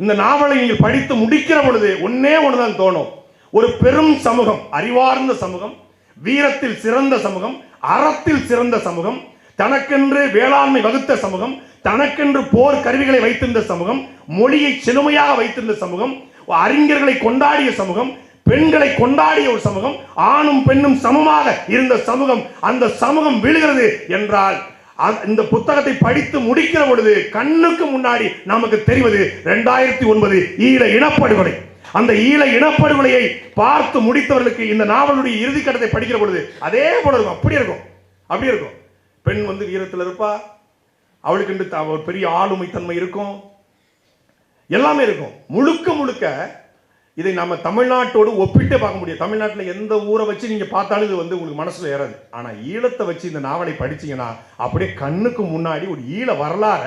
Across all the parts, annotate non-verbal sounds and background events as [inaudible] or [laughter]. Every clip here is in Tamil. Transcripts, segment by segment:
இந்த நாவலை நீங்கள் படித்து முடிக்கிற பொழுது ஒன்னே ஒன்றுதான் தோணும். ஒரு பெரும் சமூகம் அறிவார்ந்த சமூகம் வீரத்தில் சிறந்த சமூகம் அறத்தில் சிறந்த சமூகம் தனக்கென்று வேளாண்மை வகுத்த சமூகம் தனக்கென்று போர் கருவிகளை வைத்திருந்த சமூகம் மொழியை செழுமையாக வைத்திருந்த சமூகம் அறிஞர்களை கொண்டாடிய சமூகம் பெண்களை கொண்டாடிய ஒரு சமூகம் ஆணும் பெண்ணும் சமமாக இருந்த சமூகம் அந்த சமூகம் விழுகிறது என்றால் இந்த புத்தகத்தை படித்து முடிக்கிற பொழுது கண்ணுக்கு முன்னாடி நமக்கு தெரிவது ரெண்டாயிரத்தி ஒன்பது ஈழ இனப்படுகொலை. அந்த ஈழ இனப்படுகொலையை பார்த்து முடித்தவர்களுக்கு இந்த நாவலுடைய இறுதி கட்டத்தை படிக்கிற பொழுது அதே போல இருக்கும் அப்படி இருக்கும். அப்படி இருக்கும். பெண் வந்து வீரத்தில் இருப்பா. அவளுக்கு என்று த- ஒரு பெரிய ஆளுமை தன்மை இருக்கும். எல்லாமே இருக்கும். முழுக்க முழுக்க இதை நம்ம தமிழ்நாட்டோடு ஒப்பிட்டே பார்க்க முடியும். தமிழ்நாட்டில் எந்த ஊரை வச்சு நீங்கள் பார்த்தாலும் இது வந்து உங்களுக்கு மனசில் ஏறாது. ஆனால் ஈழத்தை வச்சு இந்த நாவலை படிச்சீங்கன்னா அப்படியே கண்ணுக்கு முன்னாடி ஒரு ஈழ வரலாற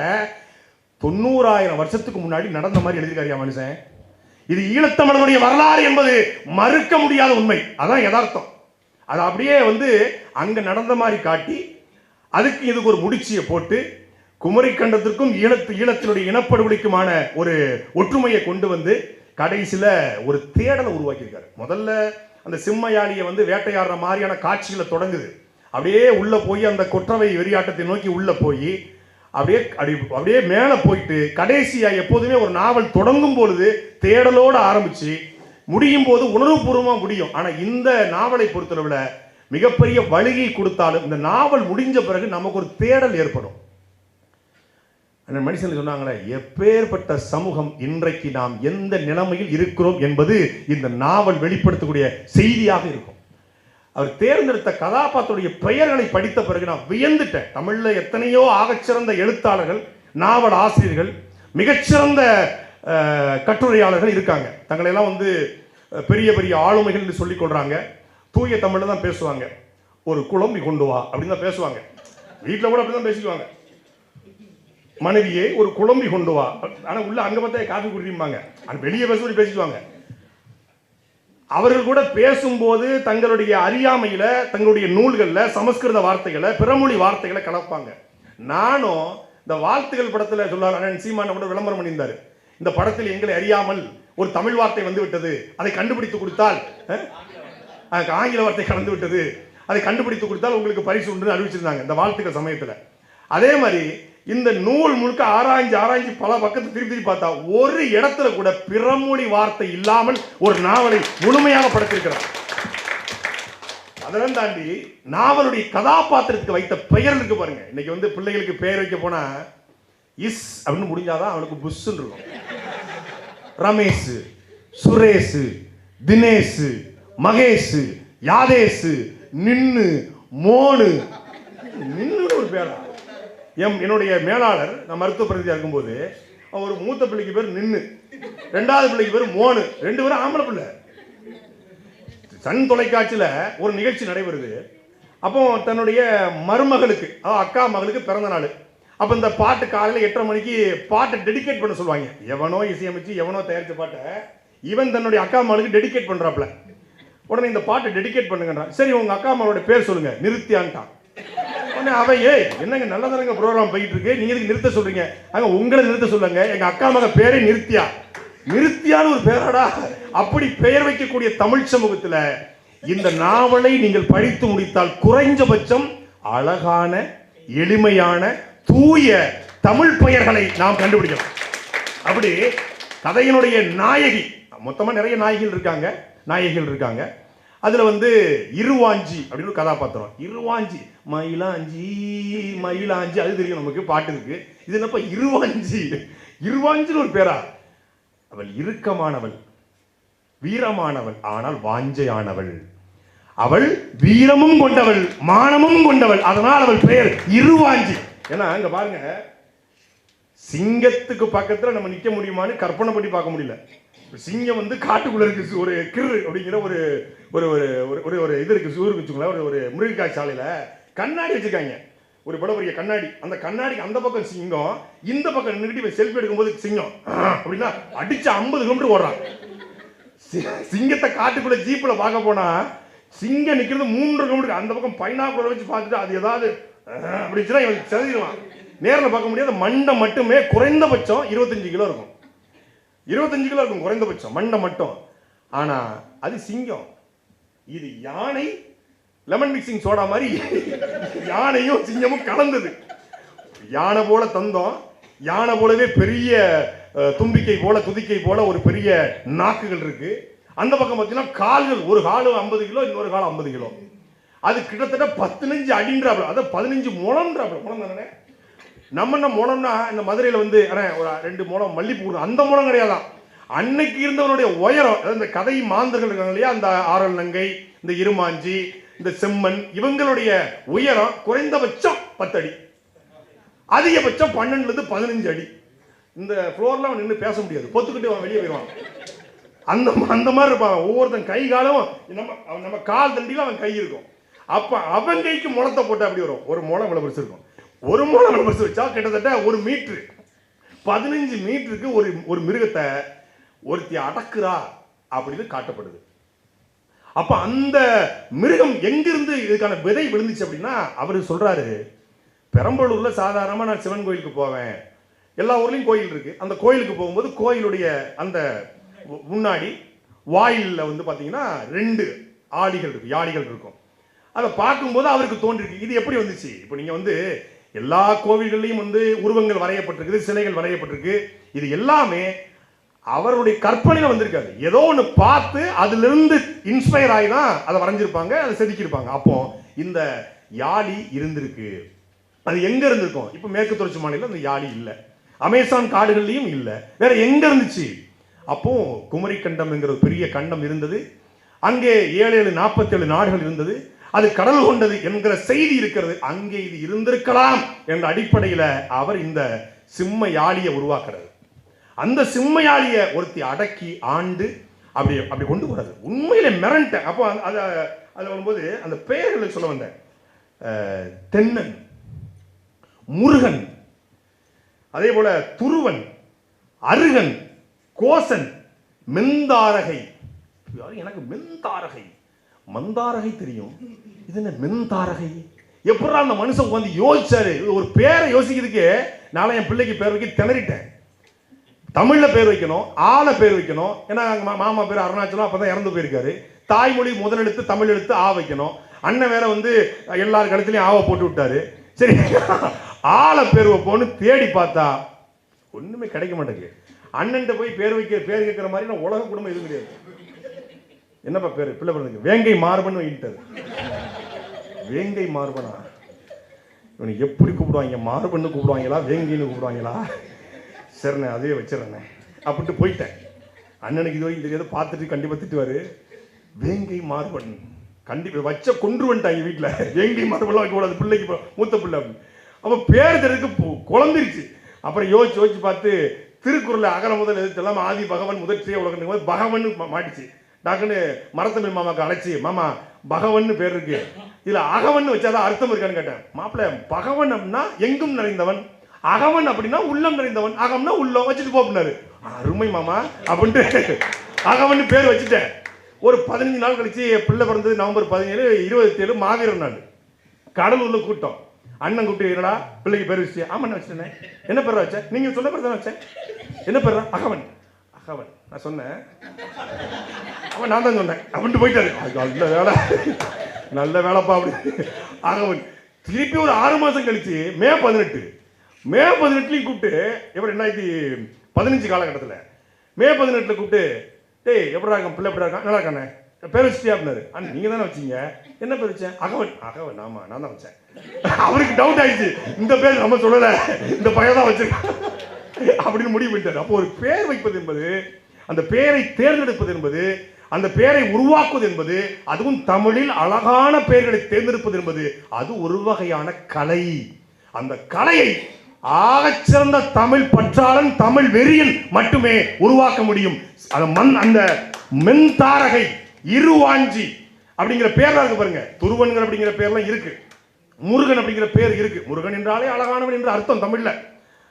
தொண்ணூறாயிரம் வருஷத்துக்கு முன்னாடி நடந்த மாதிரி எழுதியிருக்காரியா மனுஷன்? இது ஈழத்தமிழனுடைய வரலாறு என்பது மறுக்க முடியாத உண்மை. அதான் யதார்த்தம். அது அப்படியே வந்து அங்கே நடந்த மாதிரி காட்டி அதுக்கு இதுக்கு ஒரு முடிச்சியை போட்டு குமரிக்கண்டத்திற்கும் ஈழத்து ஈழத்தினுடைய இனப்படுகொலைக்குமான ஒரு ஒற்றுமையை கொண்டு வந்து கடைசியில் ஒரு தேடலை உருவாக்கியிருக்காரு. முதல்ல அந்த சிம்மயானியை வந்து வேட்டையாடுற மாதிரியான காட்சிகளை தொடங்குது. அப்படியே உள்ளே போய் அந்த கொற்றவை வெறியாட்டத்தை நோக்கி உள்ளே போய் அப்படியே அப்படி அப்படியே மேலே போயிட்டு கடைசியாக எப்போதுமே ஒரு நாவல் தொடங்கும் பொழுது தேடலோட ஆரம்பித்து முடியும் போது உணர்வுபூர்வமாக முடியும். ஆனால் இந்த நாவலை பொறுத்தளவில் மிகப்பெரிய வழியை கொடுத்தாலும் இந்த நாவல் முடிஞ்ச பிறகு நமக்கு ஒரு தேடல் ஏற்படும். மனுஷன் சொன்னாங்களே எப்பேற்பட்ட சமூகம் இன்றைக்கு நாம் எந்த நிலைமையில் இருக்கிறோம் என்பது இந்த நாவல் வெளிப்படுத்தக்கூடிய செய்தியாக இருக்கும். அவர் தேர்ந்தெடுத்த கதாபாத்திரடைய பெயர்களை படித்த பிறகு நான் வியந்துட்டேன். தமிழில் எத்தனையோ ஆகச்சிறந்த எழுத்தாளர்கள் நாவல் ஆசிரியர்கள் மிகச்சிறந்த கட்டுரையாளர்கள் இருக்காங்க. தங்களையெல்லாம் வந்து பெரிய பெரிய ஆளுமைகள் என்று சொல்லிக் கொள்றாங்க. தூய தமிழில் தான் பேசுவாங்க. ஒரு குழம்பி கொண்டு வா அப்படின்னு தான் பேசுவாங்க. வீட்டில் கூட அப்படி தான் பேசிக்குவாங்க. மனைவியை ஒரு குழம்பி கொண்டு வா. ஆனா உள்ள அங்க பார்த்தா காஃபி குடிப்பாங்க ஆனால் வெளியே பேசும்போது பேசிக்குவாங்க. அவர்கள் கூட பேசும்போது தங்களுடைய அறியாமையில தங்களுடைய நூல்களில் சமஸ்கிருத வார்த்தைகளை பிறமொழி வார்த்தைகளை கலப்பாங்க. நானும் இந்த வாழ்த்துகள் படத்தில் சொல்லுவாங்க அண்ணன் சீமான கூட விளம்பரம் பண்ணியிருந்தார். இந்த படத்தில் எங்களை அறியாமல் ஒரு தமிழ் வார்த்தை வந்து விட்டது. அதை கண்டுபிடித்து கொடுத்தால் ஆங்கில வார்த்தை கலந்து விட்டது. அதை கண்டுபிடித்து கொடுத்தால் உங்களுக்கு பரிசு உண்டு அறிவிச்சிருந்தாங்க இந்த வாழ்த்துக்கள் சமயத்தில். அதே மாதிரி இந்த நூல் முழுக்க ஆராய்ஞ்சு ஆராய்ஞ்சு பல பக்கத்தை திருப்பி திருப்பி பார்த்தா ஒரு இடத்துல கூட பிறமொழி வார்த்தை இல்லாமல் ஒரு நாவலை முழுமையாக படைத்திருக்கிறார். அதெல்லாம் தாண்டி நாவலுடைய கதாபாத்திரத்துக்கு வைத்த பெயர் இருக்கு பாருங்க. இன்னைக்கு வந்து பிள்ளைகளுக்கு பெயர் வைக்க போனா இஸ் அப்படின்னு முடிஞ்சாதான் அவனுக்கு புஷ்ன்னு இருக்கும் ரமேஷ் சுரேஷ் தினேஷ் மகேஷ் யாதேஷ் நின்னு மோனு. நின்னு ஒரு பேரா? எம் என்னுடைய மேலாளர் நான் மருத்துவ பிரதியாக இருக்கும்போது அவன் ஒரு மூத்த பிள்ளைக்கு பேர் நின்று ரெண்டாவது பிள்ளைக்கு பேர் மோனு ரெண்டு பேரும் ஆம்பளை பிள்ளை. சன் தொலைக்காட்சியில் ஒரு நிகழ்ச்சி நடைபெறுது. அப்போ தன்னுடைய மருமகளுக்கு அதாவது அக்கா மகளுக்கு பிறந்த நாள். அப்போ இந்த பாட்டு காலையில் எட்டரை மணிக்கு பாட்டை டெடிகேட் பண்ண சொல்லுவாங்க. எவனோ இசையமைச்சு எவனோ தயாரித்த பாட்டை இவன் தன்னுடைய அக்கா மகளுக்கு டெடிகேட் பண்ணுறாப்புல உடனே இந்த பாட்டை டெடிகேட் பண்ணுங்கன்றான். சரி உங்கள் அக்கா அம்மாவோட பேர் சொல்லுங்கள் நிறுத்தியான்ட்டான் உடனே அவன் ஏய் என்னங்க நல்லதானங்க ப்ரோக்ராம் போயிட்டு இருக்கு? நீங்க எதுக்கு நிறுத்த சொல்றீங்க? அங்க உங்களை நிறுத்த சொல்லுங்க. எங்க அக்கா மக பேரே நிறுத்தியா? நிறுத்தியான ஒரு பேராடா. அப்படி பெயர் வைக்கக்கூடிய தமிழ் சமூகத்துல இந்த நாவலை நீங்கள் படித்து முடித்தால் குறைஞ்சபட்சம் அழகான எளிமையான தூய தமிழ் பெயர்களை நாம் கண்டுபிடிக்கலாம். அப்படி கதையினுடைய நாயகி மொத்தமா நிறைய நாயகிகள் இருக்காங்க நாயகிகள் இருக்காங்க. அதுல வந்து இருவாஞ்சி அப்படின்னு ஒரு கதாபாத்திரம். இருவாஞ்சி மயிலாஞ்சி மயிலாஞ்சி அது தெரியும் நமக்கு பாட்டு இருக்கு. இது என்னப்பா இருவாஞ்சி? இருவாஞ்சின்னு ஒரு பேரா? அவள் இறுக்கமானவள் வீரமானவள் ஆனால் வாஞ்சையானவள். அவள் வீரமும் கொண்டவள் மானமும் கொண்டவள். அதனால் அவள் பெயர் இருவாஞ்சி. ஏன்னா இங்க பாருங்க சிங்கத்துக்கு பக்கத்துல நம்ம நிக்க முடியுமான்னு கற்பனை பண்ணி பார்க்க முடியல. சிங்கம் வந்து காட்டுக்குள்ள இருக்கு ஒரு கிரு அப்படிங்கிற ஒரு ஒரு ஒரு ஒரு- ஒரு ஒரு இது இருக்கு சூருக்கு வச்சுக்கோங்களேன் ஒரு ஒரு முருங்கைக்காய் சாலையில். கண்ணாடி வச்சுருக்காங்க. ஒரு படம் பெரிய கண்ணாடி. அந்த கண்ணாடிக்கு அந்த பக்கம் சிங்கம் இந்த பக்கம் நின்றுட்டு செல்ஃபி எடுக்கும்போது சிங்கம். அப்படின்னா அடிச்சு ஐம்பது கிலோமீட்டர் ஓடுறான். சி- சிங்கத்தை காட்டுக்குள்ள ஜீப்பில் பார்க்க போனா சிங்கம் நிற்கிறது மூன்று கிலோமீட்டர் அந்த பக்கம் பைனாக்குள்ள வச்சு பார்த்துட்டு அது ஏதாவது அப்படிச்சுன்னா இவன் செதறிடுவான். நேரில் பார்க்க முடியாத மண்டை மட்டுமே குறைந்தபட்சம் இருபத்தஞ்சு கிலோ இருக்கும். இருபத்தஞ்சு கிலோ இருக்கும் குறைந்தபட்சம். மண்டை மட்டும். ஆனா அது சிங்கம். இது யானை லெமன் மிக்சிங் சோடா மாதிரி யானையும் சிங்கமும் கலந்தது. யானை போல தந்தோம். யானை போலவே பெரிய தும்பிக்கை போல துதிக்கை போல ஒரு பெரிய நாக்குகள் இருக்கு. அந்த பக்கம் பார்த்தீங்கன்னா கால்கள் ஒரு கால் ஐம்பது கிலோ இன்னொரு கால் ஐம்பது கிலோ. அது கிட்டத்தட்ட பதினஞ்சு அடின்றாப்புல. அதான் பதினஞ்சு முழம்ன்றாப்புல. முழம் தானே? நம்ம என்ன முழம்னா இந்த மதுரையில் வந்து அண்ணே, ஒரு ரெண்டு முழம் மல்லிப்பூ அந்த முழம் கிடையாதான் அன்னைக்கு இருந்தவனுடைய உயரம் அதாவது இந்த கதை மாந்தர்கள் இருக்காங்க இல்லையா அந்த ஆரல் நங்கை இந்த இருமாஞ்சி இந்த செம்மன் இவங்களுடைய உயரம் குறைந்தபட்சம் பத்து அடி. அதிகபட்சம் பன்னெண்டுலேருந்து பதினஞ்சு அடி. இந்த ஃப்ளோரில் அவன் நின்று பேச முடியாது. பொத்துக்கிட்டு அவன் வெளியே போயிடுவான். அந்த அந்த மாதிரி இருப்பான். ஒவ்வொருத்தன் கை காலும் நம்ம அவன் நம்ம கால் தண்டியில் அவன் கை இருக்கும். அப்போ அவன் கைக்கு முளத்தை போட்டு அப்படி வரும்? ஒரு முளம் இவ்வளவு பெருசு இருக்கும். ஒரு முளம் பஸ் வச்சா கிட்டத்தட்ட ஒரு மீட்ரு. பதினஞ்சு மீட்டருக்கு ஒரு ஒரு மிருகத்தை ஒருத்தி அடக்குறா அப்படின்னு காட்டப்படுது. அப்ப அந்த மிருகம் எங்கிருந்து இதுக்கான விதை விழுந்துச்சு அப்படின்னா அவர் சொல்றாரு பெரம்பலூர்ல சாதாரணமா நான் சிவன் கோயிலுக்கு போவேன். எல்லா ஊர்லயும் கோயில் இருக்கு. அந்த கோயிலுக்கு போகும்போது கோயிலுடைய அந்த முன்னாடி வாயிலில் வந்து பார்த்தீங்கன்னா ரெண்டு ஆடிகள் இருக்கு யாடிகள் இருக்கும். அதை பார்க்கும்போது அவருக்கு தோன்றிருக்கு. இது எப்படி வந்துச்சு? இப்போ நீங்கள் வந்து எல்லா கோவில்கள்லையும் வந்து உருவங்கள் வரையப்பட்டிருக்குது சிலைகள் வரையப்பட்டிருக்கு. இது எல்லாமே அவருடைய கற்பனையில் வந்திருக்காது. ஏதோ ஒன்று பார்த்து அதிலிருந்து இன்ஸ்பயர் ஆகி தான் அதை வரைஞ்சிருப்பாங்க அதை செதுக்கியிருப்பாங்க. அப்போ இந்த யாழி இருந்திருக்கு. அது எங்க இருந்திருக்கும்? இப்போ மேற்கு தொடர்ச்சி மாநிலம் அந்த யாழி இல்லை. அமேசான் காடுகள்லையும் இல்லை. வேற எங்க இருந்துச்சு? அப்போ குமரி கண்டம்ங்கிற ஒரு பெரிய கண்டம் இருந்தது. அங்கே ஏழு ஏழு நாற்பத்தேழு நாடுகள் இருந்தது. அது கடல் கொண்டது என்கிற செய்தி இருக்கிறது. அங்கே இது இருந்திருக்கலாம் என்ற அடிப்படையில் அவர் இந்த சிம்ம யாழியை உருவாக்குறது அந்த சிம்மையாளிய ஒருத்தி அடக்கி ஆண்டு அப்படி அப்படி கொண்டு போறது உண்மையில மிரண்டேன் அப்போ அதை அது வரும்போது அந்த பெயர்களை சொல்ல வந்தேன். தென்னன் முருகன் அதே போல துருவன் அருகன் கோசன் மெந்தாரகை எனக்கு மெந்தாரகை மந்தாரகை தெரியும். இது என்ன மெந்தாரகை எப்படா அந்த மனுஷன் உட்காந்து யோசிச்சாரு? ஒரு பேரை யோசிக்கிறதுக்கு நாளை என் பிள்ளைக்கு பேர் வைக்க திணறிட்டேன். தமிழ்ல பேர் வைக்கணும் ஆளை பேர் வைக்கணும். ஏன்னா மா- மாமா பேர் அருணாச்சலம் அப்பதான் இறந்து போயிருக்காரு. தாய்மொழி முதல் எழுத்து தமிழ் எழுத்து ஆ வைக்கணும். அண்ணன் வேற வந்து எல்லார் கழுத்துலயும் ஆவை போட்டு விட்டாரு. சரி ஆளை பேர் வைப்போன்னு தேடி பார்த்தா ஒண்ணுமே கிடைக்க மாட்டேங்குது. அண்ணன்ட்ட போய் பேர் வைக்க பேர் கேட்கிற மாதிரி நான் உலக குடும்பம் எதுவும் கிடையாது. என்னப்பா பேர்? பிள்ளை பிறந்தது வேங்கை மார்பன் வைட்டாரு வேங்கை மார்பனா? இவனை எப்படி கூப்பிடுவாங்க? மார்பன்னு கூப்பிடுவாங்களா? வேங்கைன்னு கூப்பிடுவாங்களா? சரிண்ணே அதே வச்சிடறேண்ணே அப்படின்ட்டு போயிட்டேன். அண்ணனுக்கு இது வரைக்கும் தெரியாது பார்த்துட்டு கண்டிப்பாக திட்டுவார். வேங்கை மார்பன். கண்டிப்பாக வச்ச கொன்று வந்துட்டாங்க வீட்டில் வேங்கை மார்பெல்லாம் வைக்கக்கூடாது பிள்ளைக்கு இப்போ மூத்த பிள்ளை அப்படின்னு. அப்போ பேர் தெருக்கு குழந்திருச்சு அப்புறம் யோசிச்சு யோசிச்சு பார்த்து திருக்குறளை அகல முதல் எதிர்த்து எல்லாம் ஆதி பகவன் முதற்சிய உலகம் பகவன் மாட்டிச்சு. டாக்குன்னு மரத்தமிழ் மாமாக்கு அழைச்சி மாமா பகவன்னு பேர் இருக்கு. இதுல அகவன் வச்சாதான் அர்த்தம் இருக்கான்னு கேட்டேன். மாப்பிள்ள பகவன் அப்படின்னா எங்கும் நிறைந்தவன். அகவன் அப்படின்னா உள்ளம் நிறைந்தவன். அகம்னா உள்ளம் வச்சுட்டு போப்பினாரு அருமை மாமா அப்படின்ட்டு அகவன் பேர் வச்சுட்டேன். ஒரு பதினஞ்சு நாள் கழிச்சு பிள்ளை பிறந்தது நவம்பர் பதினேழு இருபத்தி ஏழு மாவீரன் நாள். கடலூர்ல கூட்டம். அண்ணன் கூட்டி என்னடா பிள்ளைக்கு பேர் வச்சு ஆமா என்ன வச்சிட்டேன் என்ன பேர் வச்சேன் நீங்க சொன்ன பேர் தானே வச்சேன் என்ன பேர் அகவன். அகவன். நான் சொன்னேன். அவன் நான் தான் சொன்னேன். அப்படின்ட்டு போயிட்டாரு. அது நல்ல வேலை. நல்ல வேலைப்பா அப்படி. அகவன் திருப்பி ஒரு ஆறு மாதம் கழிச்சு மே பதினெட்டு. மே பதினெட்டுலையும் கூப்பிட்டு எப்படி ரெண்டாயிரத்தி பதினஞ்சு காலகட்டத்தில். மே பதினெட்டில் கூப்பிட்டு டேய் எப்படி இருக்கான் பிள்ளை எப்படி இருக்கான் நல்லா இருக்கானே? பேர் வச்சுட்டியா? அப்படின்னாரு. அண்ணா நீங்க தானே வச்சீங்க? என்ன பேர் வச்சேன் அகவன். அகவன் ஆமா நான் தான் வச்சேன். அவருக்கு டவுட் ஆயிடுச்சு. இந்த பேர் நம்ம சொல்லல. இந்த பையன் தான் வச்சிருக்கான். அப்படின்னு முடிவு பண்ணிட்டாரு. அப்போ ஒரு பேர் வைப்பது என்பது அந்த பேரை தேர்ந்தெடுப்பது என்பது அந்த பேரை உருவாக்குவது என்பது அதுவும் தமிழில் அழகான பெயர்களை தேர்ந்தெடுப்பது என்பது அது ஒரு வகையான கலை. அந்த கலையை ஆகச்சிறந்த தமிழ் பற்றாளன் தமிழ் வெறியில் மட்டுமே உருவாக்க முடியும். அந்த மண் அந்த மென்தாரகை இருவாஞ்சி அப்படிங்கிற பேர்லாம் இருக்கு பாருங்க. துருவன்கள் அப்படிங்கிற பேர்லாம் இருக்கு. முருகன் அப்படிங்கிற பேர் இருக்கு. முருகன் என்றாலே அழகானவன் என்று அர்த்தம் தமிழ்ல.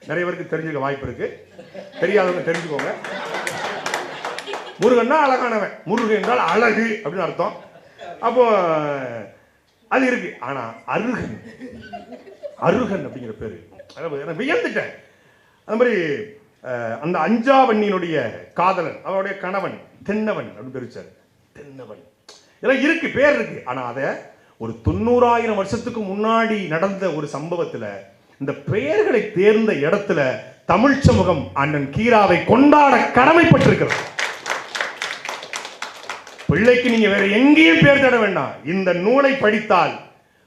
நிறைய பேருக்கு தெரிஞ்சுக்க வாய்ப்பு இருக்கு. தெரியாதவங்க தெரிஞ்சுக்கோங்க. முருகன்னா அழகானவன். முருகன் என்றால் அழகு அப்படின்னு அர்த்தம். அப்போ அது இருக்கு. ஆனா அருகன். அருகன் அப்படிங்கிற பேரு. நான் வியந்துட்டேன். அது மாதிரி அந்த அஞ்சாவண்ணியினுடைய காதலன் அவருடைய கணவன் தென்னவன் அப்படின்னு தெரிவிச்சார் தென்னவன். இதெல்லாம் இருக்கு பேர் இருக்கு. ஆனா அதை ஒரு தொண்ணூறாயிரம் வருஷத்துக்கு முன்னாடி நடந்த ஒரு சம்பவத்துல இந்த பெயர்களை தேர்ந்த இடத்துல தமிழ் சமூகம் அண்ணன் கீராவை கொண்டாட கடமைப்பட்டிருக்கிறது. பிள்ளைக்கு நீங்க வேற எங்கேயும் பேர் தேட வேண்டாம். இந்த நூலை படித்தால்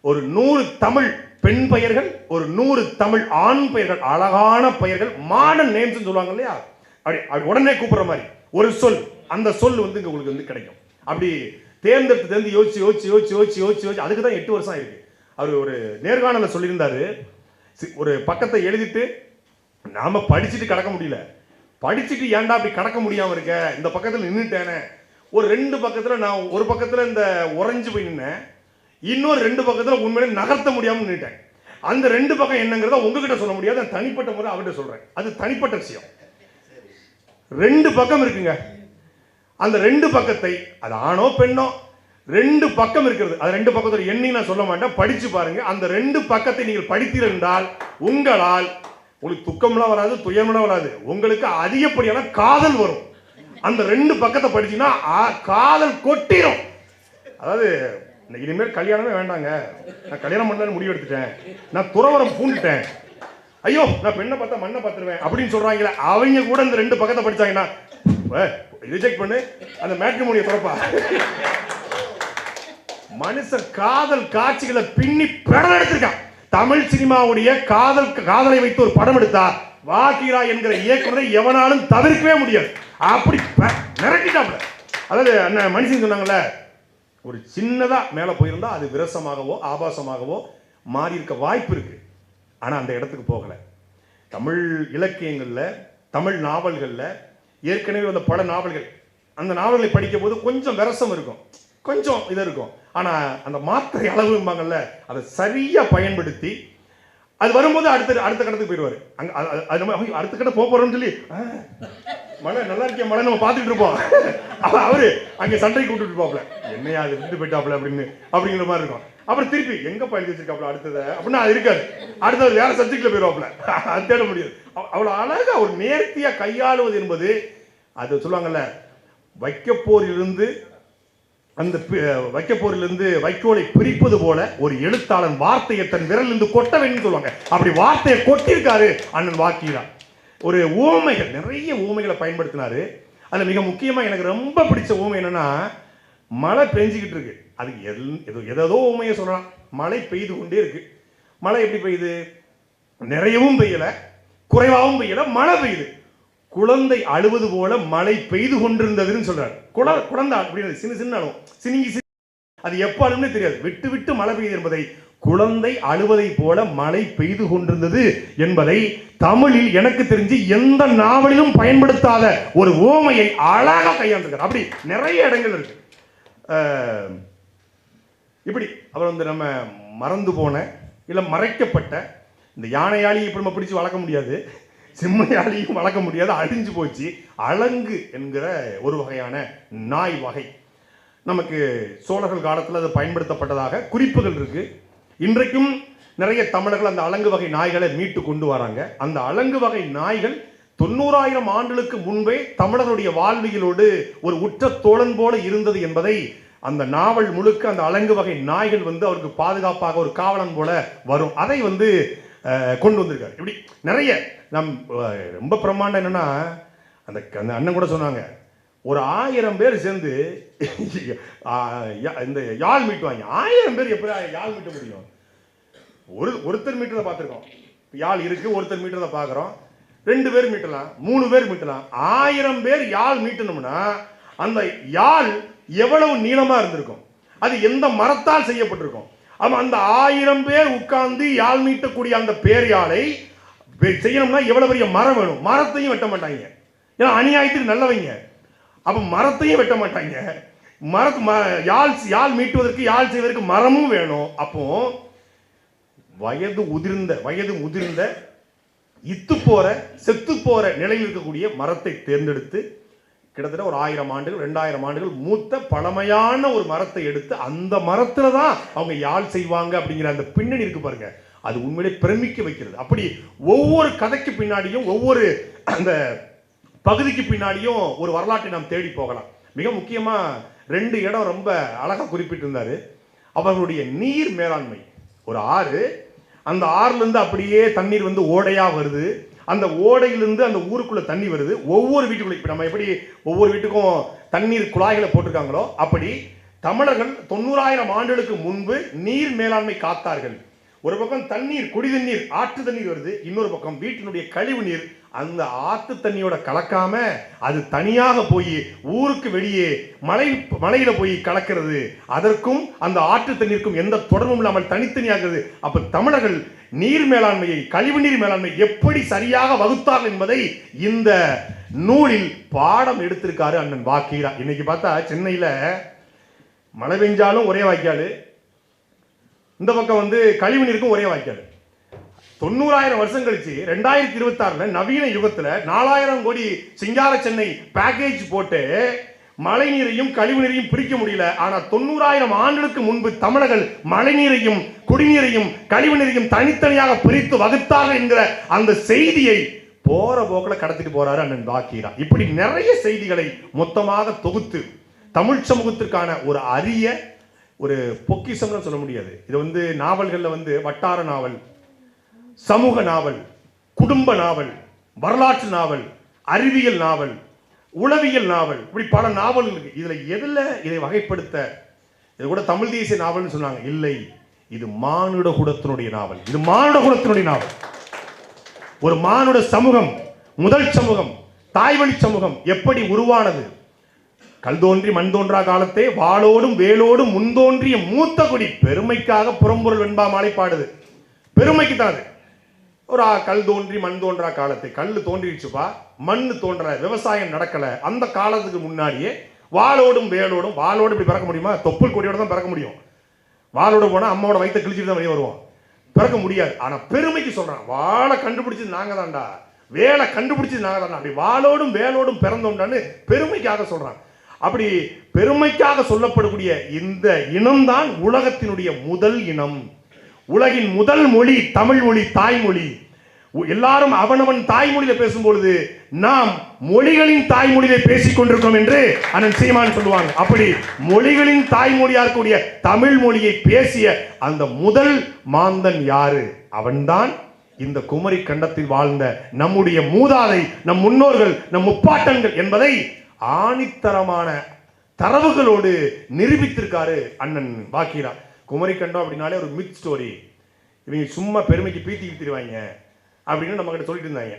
ஒரு நூறு தமிழ் பெண் பெயர்கள் ஒரு நூறு தமிழ் ஆண் பெயர்கள் அழகான பெயர்கள் மாடர்ன் நேம்ஸ் சொல்லுவாங்க இல்லையா? அப்படி அப்படி உடனே கூப்பிடுற மாதிரி. ஒரு சொல் அந்த சொல் வந்து இங்கே உங்களுக்கு வந்து கிடைக்கும். அப்படி தேர்ந்தெடுத்து தேர்ந்து யோசிச்சு யோசிச்சு யோசிச்சு யோசிச்சு யோசிச்சு யோசிச்சு அதுக்கு தான் எட்டு வருஷம் ஆயிருக்கு. அவர் ஒரு நேர்காணல சொல்லியிருந்தாரு. சி- ஒரு பக்கத்தை எழுதிட்டு நாம படிச்சுட்டு கடக்க முடியல. படிச்சுட்டு ஏன்டா அப்படி கடக்க முடியாம இருக்க? இந்த பக்கத்தில் நின்றுட்டேனே ஒரு ரெண்டு பக்கத்தில் நான் ஒரு பக்கத்தில் இந்த உறைஞ்சு போய் நின்னேன். இன்னொரு ரெண்டு பக்கத்தில் உண்மையிலே நகர்த்த முடியாமல் நின்றுட்டேன் அந்த ரெண்டு பக்கம் என்னங்கிறத உங்ககிட்ட சொல்ல முடியாது. நான் தனிப்பட்ட முறை அவர்கிட்ட சொல்கிறேன் அது தனிப்பட்ட விஷயம். ரெண்டு பக்கம் இருக்குங்க. அந்த ரெண்டு பக்கத்தை அது ஆணோ பெண்ணோ ரெண்டு பக்கம் இருக்கிறது. அது ரெண்டு பக்கத்தோட எண்ணி நான் சொல்ல மாட்டேன். படிச்சு பாருங்க. அந்த ரெண்டு பக்கத்தை நீங்கள் படித்திருந்தால் உங்களால் உங்களுக்கு துக்கம்லாம் வராது துயரம்லாம் வராது. உங்களுக்கு அதிகப்படியான காதல் வரும். அந்த ரெண்டு பக்கத்தை படிச்சீங்கன்னா காதல் கொட்டிடும் அதாவது இன்னைக்கு இனிமேல் கல்யாணமே வேண்டாங்க. நான் கல்யாணம் பண்ணலான்னு முடிவு எடுத்துட்டேன். நான் துறவரம் பூண்டுட்டேன். ஐயோ நான் பெண்ணை பார்த்தா மண்ணை பார்த்துருவேன் அப்படின்னு சொல்றாங்களே அவங்க கூட இந்த ரெண்டு பக்கத்தை படிச்சாங்கன்னா ரிஜெக்ட் பண்ணு அந்த மேட்ரிமோனியை திறப்பா. மனுஷன் காதல் காட்சிகளை பின்னி படம் எடுத்திருக்கான். தமிழ் சினிமாவுடைய காதல் காதலை வைத்து ஒரு படம் எடுத்தா வாக்கிரா என்கிற இயக்குனரை எவனாலும் தவிர்க்கவே முடியாது. அப்படி ப- மிரட்டிட்டாப்ல அதாவது அண்ணன் மனுஷன் சொன்னாங்கல்ல ஒரு சின்னதா மேலே போயிருந்தா அது விரசமாகவோ ஆபாசமாகவோ மாறி இருக்க வாய்ப்பு இருக்கு. ஆனா அந்த இடத்துக்கு போகல. தமிழ் இலக்கியங்கள்ல தமிழ் நாவல்கள்ல ஏற்கனவே வந்த பல நாவல்கள் அந்த நாவல்களை படிக்கும் போது கொஞ்சம் விரசம் இருக்கும். கொஞ்சம் இது இருக்கும். ஆனா அந்த மாத்திரை அளவும்பாங்கல்ல அதை சரியா பயன்படுத்தி அது வரும்போது அடுத்த அடுத்த கடத்துக்கு போயிடுவாரு. அங்க அது- நம்ம, அடுத்த கட்டம் போக போறோம்னு சொல்லி மழை நல்லா இருக்கே மழை நம்ம பார்த்துட்டு இருப்போம். [laughs] அவரு அங்க சண்டைக்கு கூட்டிட்டு இருப்பாப்ல என்னையா அது விட்டு போயிட்டாப்ல அப்படின்னு அப்படிங்கிற மாதிரி இருக்கும். அப்புறம் திருப்பி எங்க எழுதி வச்சிருக்காப்ல அடுத்தது? அப்படின்னா அது இருக்காது. அடுத்தது வேற சப்ஜெக்ட்ல போயிடுவாப்ல [laughs] அது தேட முடியாது. அவ- அவ்வளவு அழகா ஒரு நேர்த்தியா கையாளுவது என்பது அது சொல்லுவாங்கல்ல வைக்கப்போரிலிருந்து அந்த பி- வைக்கப்போரிலிருந்து வைக்கோலை பிரிப்பது போல ஒரு எழுத்தாளன் வார்த்தையை தன் விரலிருந்து கொட்ட வேண்டும் சொல்லுவாங்க. அப்படி வார்த்தையை கொட்டியிருக்காரு அண்ணன் வாக்கீரா ஒரு ஊமைகள் நிறைய ஊமைகளை பயன்படுத்தினாரு. அதுல மிக முக்கியமா எனக்கு ரொம்ப பிடிச்ச ஊமை என்னன்னா மழை பெஞ்சிக்கிட்டு இருக்கு. அது எல் ஏதோ ஏதோ ஊமையை சொல்லலாம் மழை பெய்து கொண்டே இருக்கு. மழை எப்படி பெய்யுது? நிறையவும் பெய்யல. குறைவாகவும் பெய்யல. மழை பெய்யுது. குழந்தை அழுவது போல மழை பெய்து கொண்டிருந்ததுன்னு சொல்றாரு. குழ குழந்தை அப்படின்னு சின்ன சின்ன அழுவும். சினிங்கி அது எப்ப அழும்னே தெரியாது. விட்டு விட்டு மழை பெய்யுது என்பதை குழந்தை அழுவதை போல மழை பெய்து கொண்டிருந்தது என்பதை தமிழில் எனக்கு தெரிஞ்சு எந்த நாவலிலும் பயன்படுத்தாத ஒரு ஓமையை அழகாக கையாண்டிருக்கார். அப்படி நிறைய இடங்கள் இருக்கு. இப்படி அவர் வந்து நம்ம மறந்து போன இல்லை மறைக்கப்பட்ட இந்த யானையாளி இப்படி நம்ம பிடிச்சி வளர்க்க முடியாது. செம்மையாலையும் வளர்க்க முடியாது. அழிஞ்சு போச்சு. அலங்கு என்கிற ஒரு வகையான நாய் வகை. நமக்கு சோழர்கள் காலத்தில் அது பயன்படுத்தப்பட்டதாக குறிப்புகள் இருக்கு. இன்றைக்கும் நிறைய தமிழர்கள் அந்த அலங்கு வகை நாய்களை மீட்டு கொண்டு வராங்க. அந்த அலங்கு வகை நாய்கள் தொண்ணூறாயிரம் ஆண்டுகளுக்கு முன்பே தமிழருடைய வாழ்வியலோடு ஒரு உற்ற தோழன் போல இருந்தது என்பதை அந்த நாவல் முழுக்க அந்த அலங்கு வகை நாய்கள் வந்து அவருக்கு பாதுகாப்பாக ஒரு காவலன் போல வரும். அதை வந்து கொண்டு வந்திருக்காரு. இப்படி நிறைய நம் ரொம்ப பிரமாண்டம் என்னன்னா அந்த அந்த அண்ணன் கூட சொன்னாங்க ஒரு ஆயிரம் பேர் சேர்ந்து [laughs] இந்த யாழ் மீட்டுவாங்க ஆயிரம் பேர் எப்படி யாழ் மீட்ட முடியும்? ஒரு ஒருத்தர் மீட்டரை பார்த்துருக்கோம். யாழ் இருக்கு ஒருத்தர் மீட்டரை பார்க்குறோம். ரெண்டு பேர் மீட்டலாம் மூணு பேர் மீட்டலாம். ஆயிரம் பேர் யாழ் மீட்டணும்னா அந்த யாழ் எவ்வளவு நீளமாக இருந்திருக்கும்? அது எந்த மரத்தால் செய்யப்பட்டிருக்கும்? ஆமா அந்த ஆயிரம் பேர் உட்கார்ந்து யாழ் மீட்டக்கூடிய அந்த பேர் யாழை செய்யணும்னா எவ்வளவு பெரிய மரம் வேணும்? மரத்தையும் வெட்ட மாட்டாங்க. ஏன்னா அநியாயத்துக்கு நல்லவங்க. அப்ப மரத்தையும் வெட்ட மாட்டாங்க. மரத்து ம- யாழ் யாழ் மீட்டுவதற்கு யாழ் செய்வதற்கு மரமும் வேணும். அப்போ வயது உதிர்ந்த வயது முதிர்ந்த இத்து போற செத்து போற நிலையில் இருக்கக்கூடிய மரத்தை தேர்ந்தெடுத்து கிட்டத்தட்ட ஒரு ஆயிரம் ஆண்டுகள் ரெண்டாயிரம் ஆண்டுகள் மூத்த பழமையான ஒரு மரத்தை எடுத்து அந்த மரத்துல தான் அவங்க யாழ் செய்வாங்க அப்படிங்கிற அந்த பின்னணி இருக்கு பாருங்க. அது உண்மையிலே பிரமிக்க வைக்கிறது. அப்படி ஒவ்வொரு கதைக்கு பின்னாடியும் ஒவ்வொரு அந்த பகுதிக்கு பின்னாடியும் ஒரு வரலாற்றை நாம் தேடி போகலாம். மிக முக்கியமாக ரெண்டு இடம் ரொம்ப அழகாக குறிப்பிட்டிருந்தாரு. அவர்களுடைய நீர் மேலாண்மை. ஒரு ஆறு அந்த ஆறுலேருந்து அப்படியே தண்ணீர் வந்து ஓடையாக வருது. அந்த ஓடையிலிருந்து அந்த ஊருக்குள்ளே தண்ணி வருது. ஒவ்வொரு வீட்டுக்குள்ளே இப்போ நம்ம எப்படி ஒவ்வொரு வீட்டுக்கும் தண்ணீர் குழாய்களை போட்டிருக்காங்களோ அப்படி தமிழர்கள் தொண்ணூறாயிரம் ஆண்டுகளுக்கு முன்பு நீர் மேலாண்மை காத்தார்கள். ஒரு பக்கம் தண்ணீர் குடி தண்ணீர் ஆற்று தண்ணீர் வருது. இன்னொரு பக்கம் வீட்டினுடைய கழிவு நீர் அந்த ஆத்து தண்ணியோட கலக்காம அது தனியாக போய் ஊருக்கு வெளியே மலை மலையில போய் கலக்கிறது. அதற்கும் அந்த ஆற்று தண்ணீருக்கும் எந்த தொடர்பும் இல்லாமல் தனித்தனியாகிறது. அப்ப தமிழர்கள் நீர் மேலாண்மையை கழிவுநீர் மேலாண்மை எப்படி சரியாக வகுத்தார்கள் என்பதை இந்த நூலில் பாடம் எடுத்திருக்காரு அண்ணன் வாக்கீரா இன்னைக்கு பார்த்தா சென்னையில மழை பெஞ்சாலும் ஒரே வாய்க்கால். இந்த பக்கம் வந்து கழிவு நீருக்கும் ஒரே வாய்க்கால். தொண்ணூறாயிரம் வருஷம் கழிச்சு ரெண்டாயிரத்தி இருபத்தி ஆறுல நவீன யுகத்துல நாலாயிரம் கோடி சிங்கார சென்னை பேக்கேஜ் போட்டு மழை நீரையும் கழிவு நீரையும் பிரிக்க முடியல. ஆனா தொண்ணூறாயிரம் ஆண்டுகளுக்கு முன்பு தமிழர்கள் மழை நீரையும் குடிநீரையும் கழிவு நீரையும் தனித்தனியாக பிரித்து வகுத்தார்கள் என்கிற அந்த செய்தியை போற போக்கில் கடத்திட்டு போறாரு அண்ணன் பாக்கீரா. இப்படி நிறைய செய்திகளை மொத்தமாக தொகுத்து தமிழ் சமூகத்திற்கான ஒரு அரிய ஒரு பொக்கிஷம்னு சொல்ல முடியாது. இது வந்து நாவல்களில் வந்து வட்டார நாவல் சமூக நாவல் குடும்ப நாவல் வரலாற்று நாவல் அறிவியல் நாவல் உளவியல் நாவல் இப்படி பல நாவல் இருக்கு. இதுல எதில் இதை வகைப்படுத்த? இது கூட தமிழ் தேசிய நாவல்னு சொன்னாங்க. இல்லை இது மானுட குடத்தினுடைய நாவல். இது மானுட குடத்தினுடைய நாவல். ஒரு மானுட சமூகம் முதல் சமூகம் தாய்வழி சமூகம் எப்படி உருவானது? கல் தோன்றி மண் தோன்றா காலத்தே வாளோடும் வேலோடும் முன்தோன்றிய மூத்த குடி பெருமைக்காக புறம்பொருள் வெண்பா மாலை பாடுது. பெருமைக்கு தான் அது. ஒரு ஆ, கல் தோன்றி மண் தோன்றா காலத்து. கல் தோன்றிடுச்சுப்பா. மண் தோன்ற விவசாயம் நடக்கல. அந்த காலத்துக்கு முன்னாடியே வாளோடும் வேலோடும் வாளோடு இப்படி பிறக்க முடியுமா? தொப்புள் கொடியோட தான் பிறக்க முடியும். வாளோடு போனால் அம்மாவோட வயிற்ற கிழிச்சிட்டு தான் வெளியே வருவோம். பிறக்க முடியாது. ஆனால் பெருமைக்கு சொல்கிறான் வாழை கண்டுபிடிச்சது நாங்கள் தான்டா வேலை கண்டுபிடிச்சது நாங்கள் தான்டா அப்படி வாளோடும் வேலோடும் பிறந்தோண்டான்னு பெருமைக்காக சொல்கிறான் அப்படி பெருமைக்காக சொல்லப்படக்கூடிய இந்த இனம்தான் உலகத்தினுடைய முதல் இனம். உலகின் முதல் மொழி தமிழ் மொழி தாய்மொழி. எல்லாரும் அவனவன் தாய்மொழியில பேசும்பொழுது நாம் மொழிகளின் தாய்மொழியை பேசிக் கொண்டிருக்கோம் என்று அண்ணன் சீமான் சொல்லுவாங்க. அப்படி மொழிகளின் தாய்மொழியா இருக்கக்கூடிய தமிழ் மொழியை பேசிய அந்த முதல் மாந்தன் யாரு? அவன்தான் இந்த குமரி கண்டத்தில் வாழ்ந்த நம்முடைய மூதாதை நம் முன்னோர்கள் நம் முப்பாட்டன்கள் என்பதை ஆணித்தரமான தரவுகளோடு நிரூபித்திருக்காரு அண்ணன் பாக்கீரா குமரி கண்டம் அப்படின்னாலே ஒரு மித் ஸ்டோரி இவங்க சும்மா பெருமைக்கு பீத்தி இழுத்துருவாங்க அப்படின்னு நம்ம கிட்ட சொல்லிட்டு இருந்தாங்க.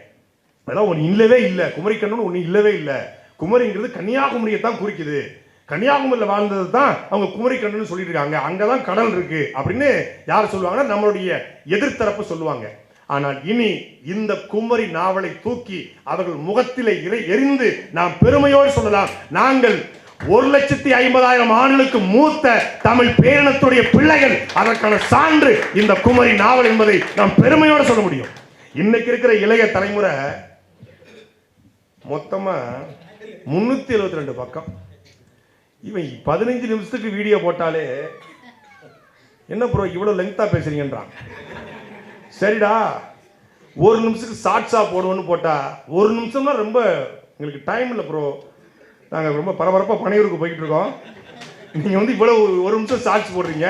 அதெல்லாம் ஒன்று இல்லவே இல்லை. குமரிக்கண்ணம்னு ஒன்று இல்லவே இல்லை. குமரிங்கிறது கன்னியாகுமரியை தான் குறிக்குது. கன்னியாகுமரியில் வாழ்ந்தது தான் அவங்க குமரி சொல்லிட்டு இருக்காங்க அங்கே தான் கடல் இருக்கு அப்படின்னு யார் சொல்லுவாங்கன்னா நம்மளுடைய எதிர்த்தரப்பு சொல்லுவாங்க. ஆனால் இனி இந்த குமரி நாவலை தூக்கி அவர்கள் முகத்திலே இறை எரிந்து நாம் பெருமையோடு சொல்லலாம். நாங்கள் ஒரு லட்சத்தி ஐம்பதாயிரம் ஆண்களுக்கு மூத்த தமிழ் பேரினத்துடைய பிள்ளைகள் அதற்கான சான்று இந்த குமரி நாவல் என்பதை நாம் பெருமையோடு சொல்ல முடியும். இன்னைக்கு இருக்கிற இளைய தலைமுறை மொத்தமா முன்னூத்தி எழுபத்தி ரெண்டு பக்கம். இவன் பதினஞ்சு நிமிஷத்துக்கு வீடியோ போட்டாலே என்ன ப்ரோ இவ்வளவு லெங்க்தா பேசுறீங்கன்றான். சரிடா ஒரு நிமிஷத்துக்கு ஷார்ட்ஸா போடுவோன்னு போட்டா ஒரு நிமிஷம்னா ரொம்ப எங்களுக்கு டைம் இல்லை ப்ரோ நாங்கள் ரொம்ப பரபரப்பாக பனையூருக்கு போய்கிட்டு இருக்கோம் நீங்கள் வந்து இவ்வளோ ஒரு ஒரு நிமிஷம் சார்ஜ் போடுறீங்க.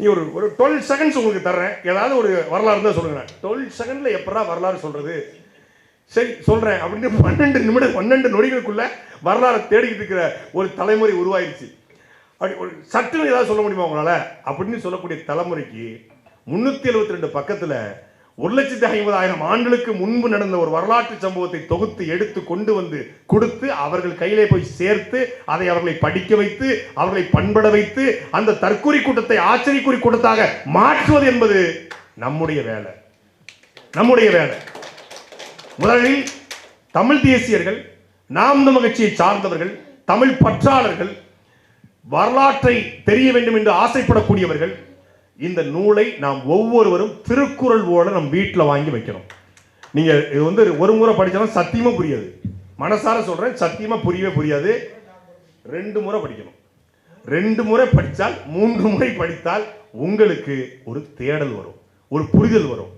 நீ ஒரு ஒரு டுவெல் செகண்ட்ஸ் உங்களுக்கு தர்றேன். ஏதாவது ஒரு வரலாறு தான் சொல்லுங்கண்ணே டுவெல் செகண்டில் எப்படா வரலாறு சொல்கிறது சரி சொல்கிறேன் அப்படின்னு பன்னெண்டு நிமிடம் பன்னெண்டு நொடிகளுக்குள்ளே வரலாறு தேடிக்கிட்டு இருக்கிற ஒரு தலைமுறை உருவாயிருச்சு. அப்படி ஒரு சட்டுன்னு ஏதாவது சொல்ல முடியுமா உங்களால்? அப்படின்னு சொல்லக்கூடிய தலைமுறைக்கு முந்நூற்றி எழுபத்தி ரெண்டு பக்கத்தில் ஒரு லட்சத்தி ஐம்பதாயிரம் ஆண்டுகளுக்கு முன்பு நடந்த ஒரு வரலாற்று சம்பவத்தை தொகுத்து எடுத்து கொண்டு வந்து கொடுத்து அவர்கள் கையிலே போய் சேர்த்து அதை அவர்களை படிக்க வைத்து அவர்களை பண்பட வைத்து அந்த தற்கொலை கூட்டத்தை ஆச்சரியக்குறி கூட்டத்தாக மாற்றுவது என்பது நம்முடைய வேலை. நம்முடைய வேலை. முதலில் தமிழ் தேசியர்கள் நாம் மகிழ்ச்சியை சார்ந்தவர்கள் தமிழ் பற்றாளர்கள் வரலாற்றை தெரிய வேண்டும் என்று ஆசைப்படக்கூடியவர்கள் இந்த நூலை நாம் ஒவ்வொருவரும் திருக்குறள் போல நம் வீட்டில் வாங்கி வைக்கணும். நீங்க இது வந்து ஒரு முறை படித்தாலும் சத்தியமா புரியாது. மனசார சொல்றேன் சத்தியமா புரியவே புரியாது. ரெண்டு முறை படிக்கணும். ரெண்டு முறை படித்தால் மூன்று முறை படித்தால் உங்களுக்கு ஒரு தேடல் வரும் ஒரு புரிதல் வரும்.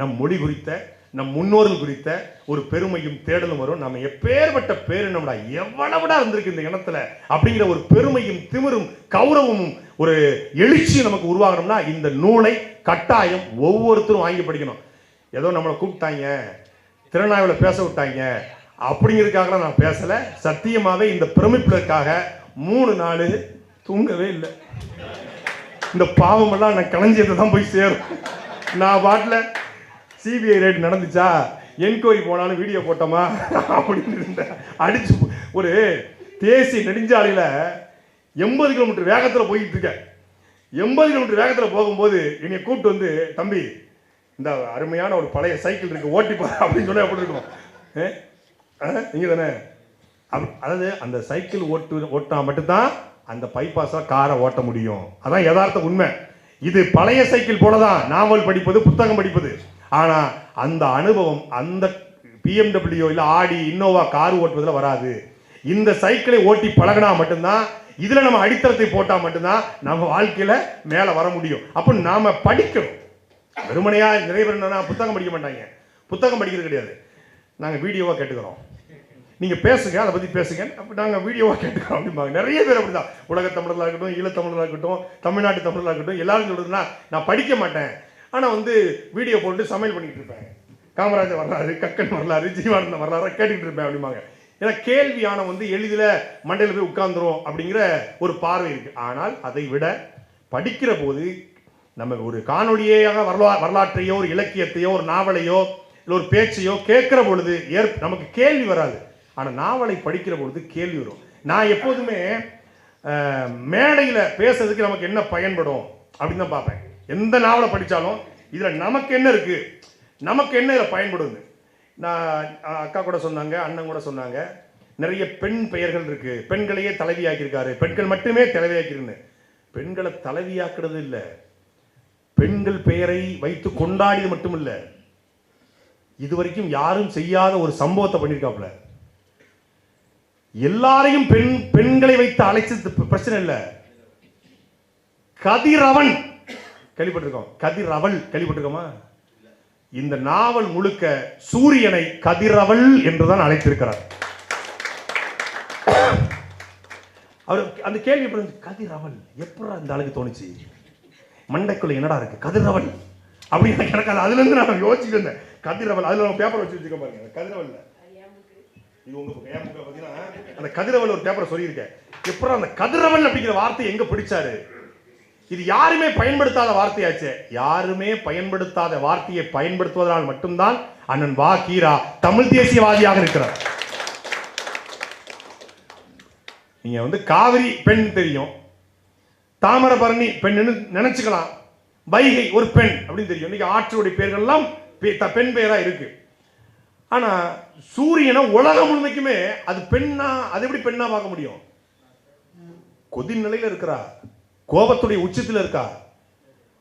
நம் மொழி குறித்த நம் முன்னோர்கள் குறித்த ஒரு பெருமையும் தேடலும் வரும். நம்ம எப்பேற்பட்ட பேரினம்டா எவ்வளவுடா இருந்திருக்கு இந்த இனத்துல அப்படிங்கிற ஒரு பெருமையும் திமிரும் கௌரவமும் ஒரு எழுச்சியும் நமக்கு உருவாகணும்னா இந்த நூலை கட்டாயம் ஒவ்வொருத்தரும் வாங்கி படிக்கணும். ஏதோ நம்மளை கூப்பிட்டாங்க திருநாவில் பேச விட்டாங்க அப்படிங்கிறதுக்காக நான் பேசல. சத்தியமாவே இந்த பிரமிப்பிற்காக மூணு நாள் தூங்கவே இல்லை. இந்த பாவமெல்லாம் நான் கலைஞ்சதை தான் போய் சேரும். நான் பாட்டில் சிபிஐ ரேட் நடந்துச்சா? என்கொயரி போனாலும் வீடியோ போட்டோமா? அப்படின்னு இருந்த. அடிச்சு ஒரு தேசிய நெடுஞ்சாலையில் எண்பது கிலோமீட்டர் வேகத்தில் போயிட்டு இருக்கேன் எண்பது கிலோமீட்டர் வேகத்தில் போகும்போது என்னை கூப்பிட்டு வந்து தம்பி இந்த அருமையான ஒரு பழைய சைக்கிள் இருக்கு ஓட்டி அப்படின்னு சொன்னால் எப்படி இருக்கும்? நீங்கள் தானே? அதாவது அந்த சைக்கிள் ஓட்டு ஓட்டினா மட்டும்தான் அந்த பைபாஸாக காரை ஓட்ட முடியும். அதான் யதார்த்த உண்மை. இது பழைய சைக்கிள் போல தான் நாவல் படிப்பது புத்தகம் படிப்பது. ஆனால் அந்த அனுபவம் அந்த பிஎம்டபிள்யூ இல்லை ஆடி இன்னோவா கார் ஓட்டுவதில் வராது. இந்த சைக்கிளை ஓட்டி பழகினா மட்டும்தான் இதில் நம்ம அடித்தளத்தை போட்டால் மட்டும்தான் நம்ம வாழ்க்கையில் மேலே வர முடியும். அப்போ நாம் படிக்கணும். வெறுமனையாக நிறைய பேர் என்னன்னா புத்தகம் படிக்க மாட்டாங்க. புத்தகம் படிக்கிறது கிடையாது. நாங்கள் வீடியோவாக கேட்டுக்கிறோம். நீங்கள் பேசுங்க அதை பற்றி பேசுங்க. அப்போ நாங்கள் வீடியோவாக கேட்டுக்கிறோம் அப்படிம்பாங்க. நிறைய பேர் அப்படி தான் உலக தமிழர்களாக இருக்கட்டும் ஈழத்தமிழராக இருக்கட்டும் தமிழ்நாட்டு தமிழராக இருக்கட்டும் எல்லாரும் சொல்கிறதுனா நான் படிக்க மாட்டேன். ஆனால் வந்து வீடியோ போட்டு சமையல் பண்ணிக்கிட்டு இருப்பேன். காமராஜர் வரலாறு கக்கன் வரலாறு ஜீவானந்தம் வரலாறு கேட்டுக்கிட்டு இருப்பேன் அப்படிம்பாங்க. ஏன்னா கேள்வியான வந்து எளிதில் மண்டையில் போய் உட்காந்துரும் அப்படிங்கிற ஒரு பார்வை இருக்குது ஆனால் அதை விட படிக்கிற போது நம்ம ஒரு காணொளியாக வரலா வரலாற்றையோ ஒரு இலக்கியத்தையோ ஒரு நாவலையோ இல்லை ஒரு பேச்சையோ கேட்குற பொழுது ஏற் நமக்கு கேள்வி வராது. ஆனால் நாவலை படிக்கிற பொழுது கேள்வி வரும். நான் எப்போதுமே மேடையில் பேசுறதுக்கு நமக்கு என்ன பயன்படும் அப்படின்னு தான் பார்ப்பேன். எந்த நாவலை படித்தாலும் இதில் நமக்கு என்ன இருக்குது நமக்கு என்ன இதில் பயன்படுது? நான் அக்கா கூட சொன்னாங்க அண்ணன் கூட சொன்னாங்க. நிறைய பெண் பெயர்கள் இருக்கு. பெண்களையே தலைவியாக்கியிருக்காரு. பெண்கள் மட்டுமே தலைவியாக்கிருன்னு பெண்களை தலைவியாக்குறது இல்லை. பெண்கள் பெயரை வைத்து கொண்டாடியது மட்டும் இல்ல இதுவரைக்கும் யாரும் செய்யாத ஒரு சம்பவத்தை பண்ணியிருக்காப்புல. எல்லாரையும் பெண் பெண்களை வைத்து அழைச்சது பிரச்சனை இல்ல. கதிரவன். கேள்விப்பட்டிருக்கோம். கதிரவள் கேள்விப்பட்டிருக்கோமா? இந்த நாவல் முழுக்க சூரியனை கதிரவள் என்றுதான் அழைத்திருக்கிறார். அவர் அந்த கேள்வி எப்படி கதிரவள். எப்படா இந்த ஆளுக்கு தோணுச்சு? மண்டைக்குள்ள என்னடா இருக்கு? கதிரவன் அப்படின்னு எனக்கு அது அதுல இருந்து நான் யோசிச்சுட்டு இருந்தேன். கதிரவள். அதுல நம்ம பேப்பர் வச்சு வச்சுக்க பாருங்க. கதிரவள் இது உங்க அந்த கதிரவல் ஒரு பேப்பரை சொல்லியிருக்கேன். எப்பறம் அந்த கதிரவள் அப்படிங்கிற வார்த்தை எங்க பிடிச்சாரு? இது யாருமே பயன்படுத்தாத வார்த்தையாச்சு. யாருமே பயன்படுத்தாத வார்த்தையை பயன்படுத்துவதனால் மட்டும்தான் அண்ணன் வா கீரா தமிழ் தேசியவாதியாக இருக்கிறார். நீங்க வந்து காவிரி பெண் தெரியும். தாமிரபரணி பெண்ணுன்னு நினைச்சுக்கலாம். வைகை ஒரு பெண் அப்படின்னு தெரியும். இன்னைக்கு ஆற்றுடைய பேர்கள்லாம் பெண் பெயரா இருக்கு. ஆனா சூரியனை உலகம் முழுமைக்குமே அது பெண்ணா அது எப்படி பெண்ணா பார்க்க முடியும்? கொதி நிலையில இருக்கிறா கோபத்துடைய உச்சத்தில் இருக்கா?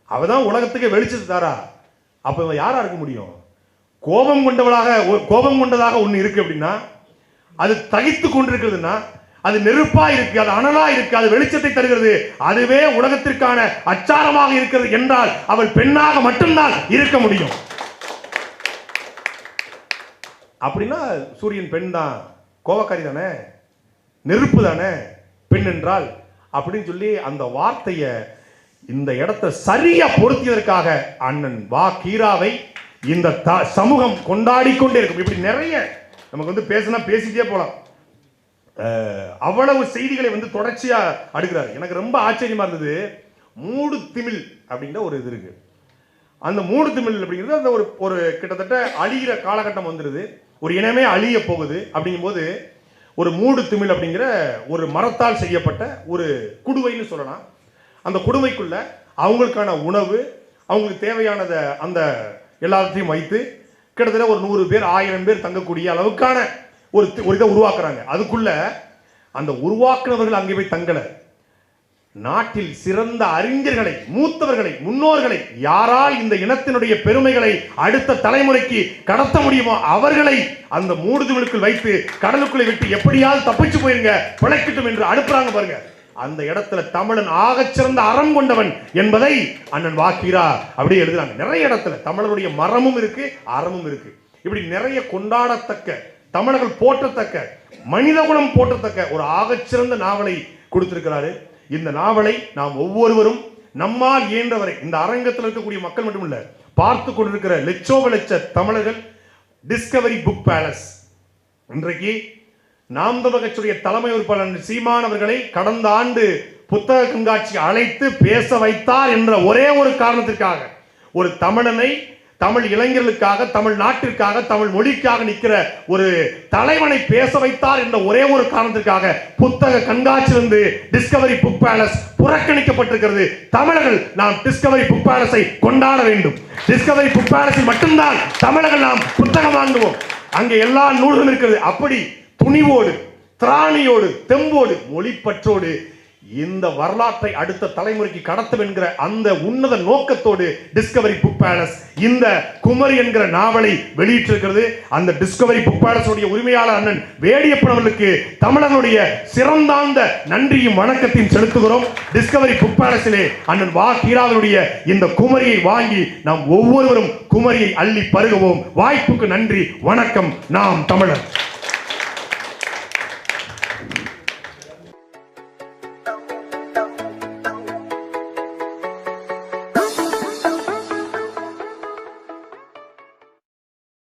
அவதான் உலகத்துக்கு வெளிச்சத்தை தாரா. அப்ப இவ யாரா இருக்க முடியும்? கோபம் கொண்டவளாக கோபம் கொண்டதாக ஒன்று இருக்கு அப்படின்னா அது தகித்து கொண்டிருக்கிறதுனா அது நெருப்பா இருக்கு அது அனலா இருக்கு அது வெளிச்சத்தை தருகிறது. அதுவே உலகத்திற்கான அச்சாரமாக இருக்கிறது என்றால் அவள் பெண்ணாக மட்டும்தான் இருக்க முடியும். அப்படின்னா சூரியன் பெண் தான் கோபக்காரி தானே? நெருப்பு தானே? பெண் என்றால் அப்படின்னு சொல்லி அந்த வார்த்தையை இந்த இடத்தை சரியா பொருத்தியதற்காக அண்ணன் வா கீராவை இந்த த- சமூகம் கொண்டாடி கொண்டே இருக்கும் இப்படி நிறைய நமக்கு வந்து பேசினா பேசிட்டே போலாம். அவ்வளவு செய்திகளை வந்து தொடர்ச்சியா அடுக்கிறார். எனக்கு ரொம்ப ஆச்சரியமா இருந்தது. மூடு திமிழ் அப்படிங்கிற ஒரு இது இருக்கு. அந்த மூடு திமிழ் அப்படிங்கிறது அந்த ஒரு ஒரு கிட்டத்தட்ட அழிகிற காலகட்டம் வந்துடுது ஒரு இனமே அழிய போகுது அப்படிங்கும்போது ஒரு மூடு திமிழ் அப்படிங்கிற ஒரு மரத்தால் செய்யப்பட்ட ஒரு குடுவைன்னு சொல்லலாம். அந்த குடுவைக்குள்ள அவங்களுக்கான உணவு அவங்களுக்கு தேவையானதை அந்த எல்லாத்தையும் வைத்து கிட்டத்தட்ட ஒரு நூறு பேர் ஆயிரம் பேர் தங்கக்கூடிய அளவுக்கான ஒரு ஒரு இதை உருவாக்குறாங்க. அதுக்குள்ள அந்த உருவாக்குனவர்கள் அங்கே போய் தங்கலை. நாட்டில் சிறந்த அறிஞர்களை மூத்தவர்களை முன்னோர்களை யாரால் இந்த இனத்தினுடைய பெருமைகளை அடுத்த தலைமுறைக்கு கடத்த முடியுமோ அவர்களை அந்த மூடுதுகளுக்குள் வைத்து கடலுக்குள்ளே விட்டு எப்படியாவது தப்பிச்சு போயிருங்க பிழைக்கட்டும் என்று அனுப்புறாங்க பாருங்க. அந்த இடத்துல தமிழன் ஆகச்சிறந்த அறம் கொண்டவன் என்பதை அண்ணன் வாக்கீரா அப்படியே எழுதுறாங்க. நிறைய இடத்துல தமிழருடைய மரமும் இருக்கு அறமும் இருக்கு. இப்படி நிறைய கொண்டாடத்தக்க தமிழர்கள் போற்றத்தக்க மனித குணம் போற்றத்தக்க ஒரு ஆகச்சிறந்த நாவலை கொடுத்திருக்கிறாரு. இந்த நாவலை நாம் ஒவ்வொருவரும் நம்மால் இயன்றவரை இந்த அரங்கத்தில் இருக்கக்கூடிய மக்கள் மட்டுமில்ல பார்த்து கொண்டிருக்கிற லட்சோப லட்ச தமிழர்கள் டிஸ்கவரி புக் பேலஸ் இன்றைக்கு நாம் தலைமை உறுப்பினர் சீமான் அவர்களை கடந்த ஆண்டு புத்தக கண்காட்சி அழைத்து பேச வைத்தார் என்ற ஒரே ஒரு காரணத்திற்காக ஒரு தமிழனை தமிழ் இளைஞர்களுக்காக தமிழ் நாட்டிற்காக தமிழ் மொழிக்காக நிற்கிற ஒரு தலைவனை பேச வைத்தார் என்ற ஒரே ஒரு காரணத்திற்காக புத்தக கண்காட்சியிலிருந்து டிஸ்கவரி புக் பேலஸ் புறக்கணிக்கப்பட்டிருக்கிறது. தமிழர்கள் நாம் டிஸ்கவரி புக் பேலஸை கொண்டாட வேண்டும். டிஸ்கவரி புக் பேலஸில் மட்டும்தான் தமிழர்கள் நாம் புத்தகம் வாங்குவோம். அங்கே எல்லா நூல்களும் இருக்கிறது. அப்படி துணிவோடு திராணியோடு தெம்போடு மொழிப்பற்றோடு இந்த வரலாற்றை அடுத்த தலைமுறைக்கு கடத்தும் என்கிற அந்த உன்னத நோக்கத்தோடு டிஸ்கவரி புக் பேலஸ் இந்த குமரி என்கிற நாவலை வெளியிட்டிருக்கிறது. அந்த டிஸ்கவரி புக் பேலஸ் உடைய உரிமையாளர் அண்ணன் வேடியப்பன் அவர்களுக்கு சிறந்தாந்த நன்றியும் வணக்கத்தையும் செலுத்துகிறோம். டிஸ்கவரி புக் பேலஸிலே அண்ணன் வா. கீராதனுடைய இந்த குமரியை வாங்கி நாம் ஒவ்வொருவரும் குமரியை அள்ளி பருகுவோம். வாய்ப்புக்கு நன்றி. வணக்கம். நாம் தமிழர்.